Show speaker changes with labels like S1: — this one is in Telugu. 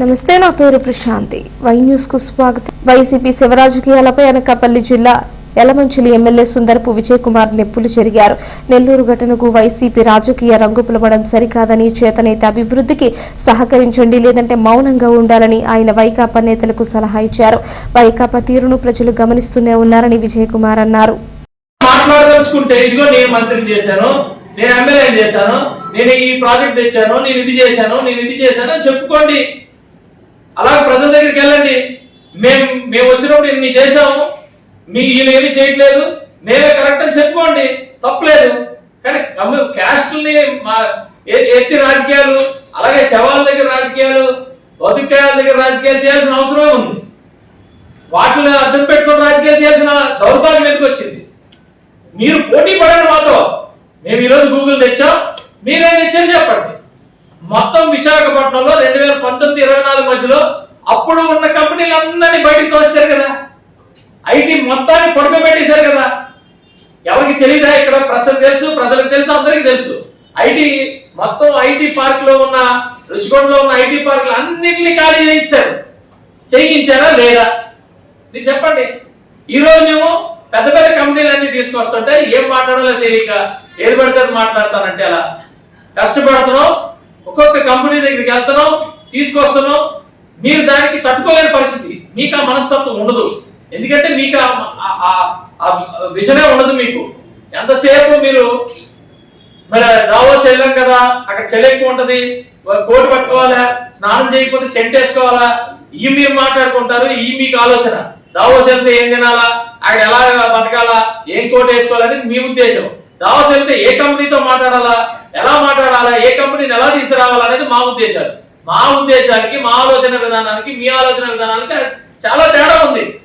S1: నమస్తే నా పేరు ప్రశాంతి. వై న్యూస్కు స్వాగతం. వైసీపీ శివరాజకీయాలపై అనకాపల్లి జిల్లా యలమంచిలి ఎమ్మెల్యే సుందరపు విజయ్ కుమార్ నెప్పులు చెరిగారు. నెల్లూరు ఘటనకు వైసీపీ రాజకీయ రంగు పిలవడం సరికాదని చేతనేత అభివృద్ధికి సహకరించండి లేదంటే మౌనంగా ఉండాలని ఆయన వైకాపా నేతలకు సలహా ఇచ్చారు. వైకాపా తీరును ప్రజలు గమనిస్తూనే ఉన్నారని విజయ్ కుమార్ అన్నారు.
S2: మాట్లాడదలుచుకుంటే ఇదిగో నేను చేశాను నేను ఎమ్మెల్యే చేశాను నేను ఈ ప్రాజెక్ట్ తెచ్చాను నేను ఇది చేశాను నేను ఇది చేశాను అని చెప్పుకోండి. అలాగే ప్రజల దగ్గరికి వెళ్ళండి. మేము మేము వచ్చినప్పుడు ఇన్ని చేశాము. మీ వీళ్ళు ఏమి చేయట్లేదు. మేమే కరెక్ట్ అని చెప్పుకోండి. తప్పలేదు. కానీ క్యాస్ట్ని ఎత్తి రాజకీయాలు అలాగే శవాల దగ్గర రాజకీయాలు బతుకాయాల దగ్గర రాజకీయాలు చేయాల్సిన అవసరమే ఉంది. వాటిని అర్థం పెట్టుకుని రాజకీయాలు చేయాల్సిన దౌర్భాగ్యం ఎందుకు వచ్చింది? మీరు పోటీ పడండి మాతో మేము ఈరోజు గూగుల్ తెచ్చాం. మీరేం తెచ్చారు చెప్పండి. మొత్తం విశాఖపట్నంలో రెండు వేల పంతొమ్మిది ఇరవై నాలుగు మధ్యలో అప్పుడు ఉన్న కంపెనీలు అందరినీ బయటకు తోసారు కదా. ఐటీ మొత్తాన్ని పడుకోబెట్టేశారు కదా. ఎవరికి తెలియదా ఇక్కడ? ప్రజలకు తెలుసు ప్రజలకు తెలుసు అందరికీ తెలుసు. ఐటీ మొత్తం ఐటీ పార్క్లో ఉన్న రుషికొండలో ఉన్న ఐటీ పార్కులు అన్నింటినీ ఖాళీ చేయించారు. చేయించారా లేదా? మీరు చెప్పండి. ఈరోజు మేము పెద్ద పెద్ద కంపెనీలు అన్ని తీసుకొస్తుంటే ఏం మాట్లాడాలో తెలియక ఏది పడితే అది మాట్లాడతానంటే అలా. కష్టపడుతున్నాం ఒక్కొక్క కంపెనీ దగ్గరికి వెళ్తున్నాం తీసుకొస్తున్నాం. మీరు దానికి తట్టుకోలేని పరిస్థితి. మీకు ఆ మనస్తత్వం ఉండదు. ఎందుకంటే మీకు ఆ- విజనే ఉండదు మీకు. ఎంతసేపు మీరు మరి దావోస్ వెళ్ళాం కదా అక్కడ చలి ఎక్కువ ఉంటది కోటు పట్టుకోవాలా స్నానం చేయకపోతే సెంట్ వేసుకోవాలా ఈ మీరు మాట్లాడుకుంటారు ఈ మీకు ఆలోచన. దావోస్ వెళ్తే ఏం తినాలా అక్కడ ఎలా బతకాలా ఏం కోట్ వేసుకోవాలనేది మీ ఉద్దేశం. దావోస్ వెళ్తే ఏ కంపెనీతో మాట్లాడాలా? ఎలా మాట్లాడాలా? ఏ కంపెనీని ఎలా తీసుకురావాలనేది మా ఉద్దేశాలు. మా ఉద్దేశానికి మా ఆలోచన విధానానికి మీ ఆలోచన విధానానికి చాలా తేడా ఉంది.